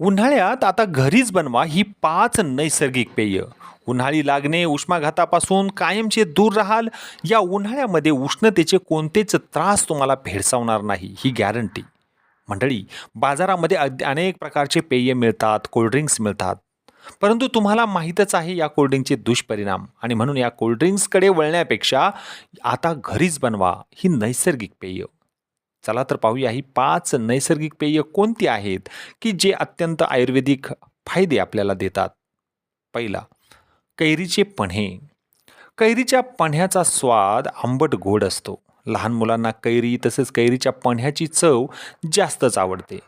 उन्हाळ्यात आता घरीच बनवा ही पाच नैसर्गिक पेय. उन्हाळी लागणे उष्माघातापासून कायमचे दूर राहाल. या उन्हाळ्यामध्ये उष्णतेचे कोणतेच त्रास तुम्हाला भेडसावणार नाही ही गॅरंटी मंडळी बाजारामध्ये अनेक प्रकारचे पेय मिळतात कोल्ड्रिंक्स मिळतात. परंतु तुम्हाला माहीतच आहे या कोल्ड्रिंकचे दुष्परिणाम आणि म्हणून या कोल्ड्रिंक्सकडे वळण्यापेक्षा आता घरीच बनवा ही नैसर्गिक पेय. चला तर पाहूया ही पाच नैसर्गिक पेय कोणती आहेत की जे अत्यंत आयुर्वेदिक फायदे आपल्याला देतात? पहिला कैरीचे पन्हे. कैरीच्या पन्ह्याचा स्वाद आंबट गोड असतो. लहान मुलांना कैरी तसेच कैरीच्या पन्ह्याची चव जास्तच आवडते.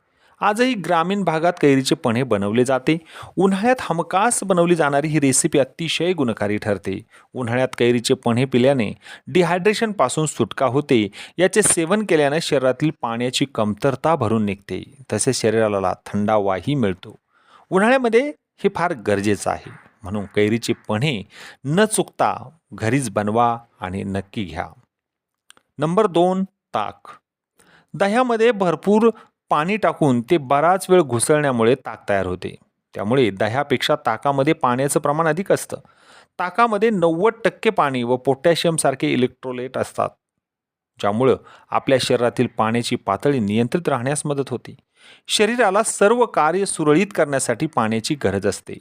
आजही ग्रामीण भागात कैरीचे पणे बनवले जाते. उन्हाळ्यात हमकास बनवली जाणारी ही रेसिपी अतिशय गुणकारी ठरते. उन्हाळ्यात कैरीचे पणे पिल्याने डिहायड्रेशनपासून सुटका होते. याचे सेवन केल्याने शरीरातील पाण्याची कमतरता भरून निघते. तसेच शरीराला थंडावाही मिळतो. उन्हाळ्यामध्ये हे फार गरजेचं आहे. म्हणून कैरीचे पणे न चुकता घरीच बनवा आणि नक्की घ्या. नंबर दोन ताक. दह्यामध्ये भरपूर पाणी टाकून ते बराच वेळ घुसळण्यामुळे ताक तयार होते. त्यामुळे दह्यापेक्षा ताकामध्ये पाण्याचं प्रमाण अधिक असतं. ताकामध्ये नव्वद टक्के पाणी व पोटॅशियमसारखे इलेक्ट्रोलेट असतात. ज्यामुळं आपल्या शरीरातील पाण्याची पातळी नियंत्रित राहण्यास मदत होते. शरीराला सर्व कार्य सुरळीत करण्यासाठी पाण्याची गरज असते.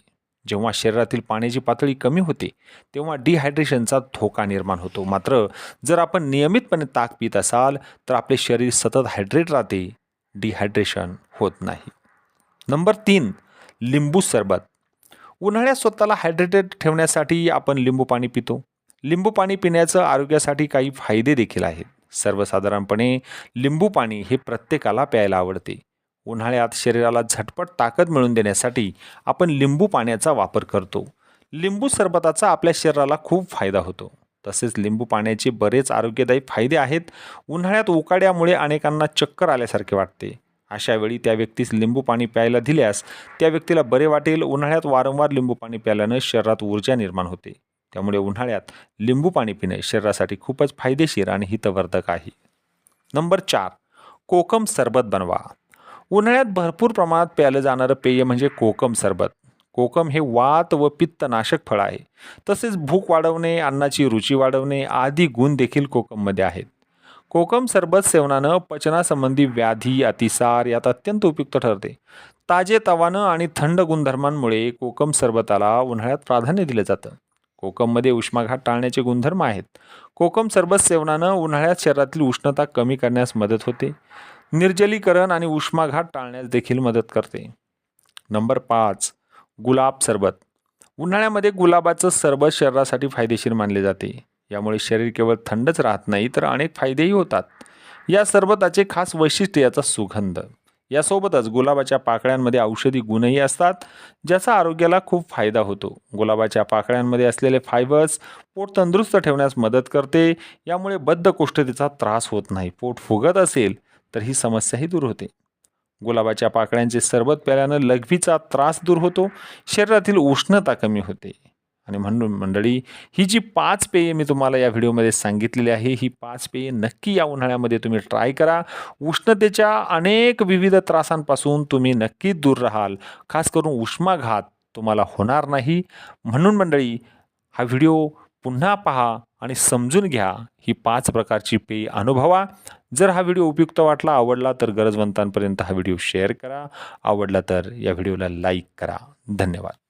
जेव्हा शरीरातील पाण्याची पातळी कमी होते तेव्हा डिहायड्रेशनचा धोका निर्माण होतो. मात्र जर आपण नियमितपणे ताक पित असाल तर आपले शरीर सतत हायड्रेट राहते. डिहायड्रेशन होत नाही. नंबर तीन लिंबू सरबत. उन्हाळ्यात स्वतःला हायड्रेटेड ठेवण्यासाठी आपण लिंबू पाणी पितो. लिंबू पाणी पिण्याचं आरोग्यासाठी काही फायदे देखील आहेत. सर्वसाधारणपणे लिंबू पाणी हे प्रत्येकाला प्यायला आवडते. उन्हाळ्यात शरीराला झटपट ताकद मिळवून देण्यासाठी आपण लिंबू पाण्याचा वापर करतो. लिंबू सरबताचा आपल्या शरीराला खूप फायदा होतो. तसेच लिंबू पाण्याचे बरेच आरोग्यदायी फायदे आहेत. उन्हाळ्यात उकाड्यामुळे अनेकांना चक्कर आल्यासारखे वाटते. अशा वेळी त्या व्यक्तीस लिंबू पाणी प्यायला दिल्यास त्या व्यक्तीला बरे वाटेल. उन्हाळ्यात वारंवार लिंबू पाणी प्यायल्यानं शरीरात ऊर्जा निर्माण होते. त्यामुळे उन्हाळ्यात लिंबू पाणी पिणे शरीरासाठी खूपच फायदेशीर आणि हितवर्धक आहे. नंबर चार कोकम सरबत बनवा. उन्हाळ्यात भरपूर प्रमाणात प्यायलं जाणारं पेय म्हणजे कोकम सरबत. कोकम हे वात व पित्तनाशक फळ आहे. तसेच भूक वाढवणे अन्नाची रुची वाढवणे आदी गुण देखील कोकममध्ये आहेत. कोकम सरबत सेवनानं पचनासंबंधी व्याधी अतिसार यात अत्यंत उपयुक्त ठरते. ताजे तवानं आणि थंड गुणधर्मांमुळे कोकम सरबताला उन्हाळ्यात प्राधान्य दिलं जातं. कोकममध्ये उष्माघात टाळण्याचे गुणधर्म आहेत. कोकम सरबत सेवनानं उन्हाळ्यात शरीरातील उष्णता कमी करण्यास मदत होते. निर्जलीकरण आणि उष्माघात टाळण्यास देखील मदत करते. नंबर पाच गुलाब सरबत. उन्हाळ्यामध्ये गुलाबाचं सरबत शरीरासाठी फायदेशीर मानले जाते. यामुळे शरीर केवळ थंडच राहत नाही तर अनेक फायदेही होतात. या सरबताचे खास वैशिष्ट्य याचा सुगंध. यासोबतच गुलाबाच्या पाकळ्यांमध्ये औषधी गुणही असतात ज्याचा आरोग्याला खूप फायदा होतो. गुलाबाच्या पाकळ्यांमध्ये असलेले फायबर्स पोट तंदुरुस्त ठेवण्यास मदत करते यामुळे बद्धकोष्ठतेचा त्रास होत नाही. पोट फुगत असेल तर ही समस्याही दूर होते. गुलाबाच्या पाकळ्यांचे सरबत प्याल्यानं लघवीचा त्रास दूर होतो शरीरातील उष्णता कमी होते. आणि म्हणून मंडळी ही जी पाच पेये मी तुम्हाला या व्हिडिओमध्ये सांगितलेली आहे ही पाच पेये नक्की या उन्हाळ्यामध्ये तुम्ही ट्राय करा. उष्णतेच्या अनेक विविध त्रासांपासून तुम्ही नक्की दूर राहाल. खास करून उष्माघात तुम्हाला होणार नाही. म्हणून मंडळी हा व्हिडिओ पुन्हा पहा. आणि समजून घ्या ही पाच प्रकारची पेय अनुभवा. जर हा व्हिडिओ उपयुक्त वाटला आवडला तर गरजवंतांपर्यंत हा व्हिडिओ शेअर करा. आवडला तर या व्हिडिओला लाईक करा. धन्यवाद.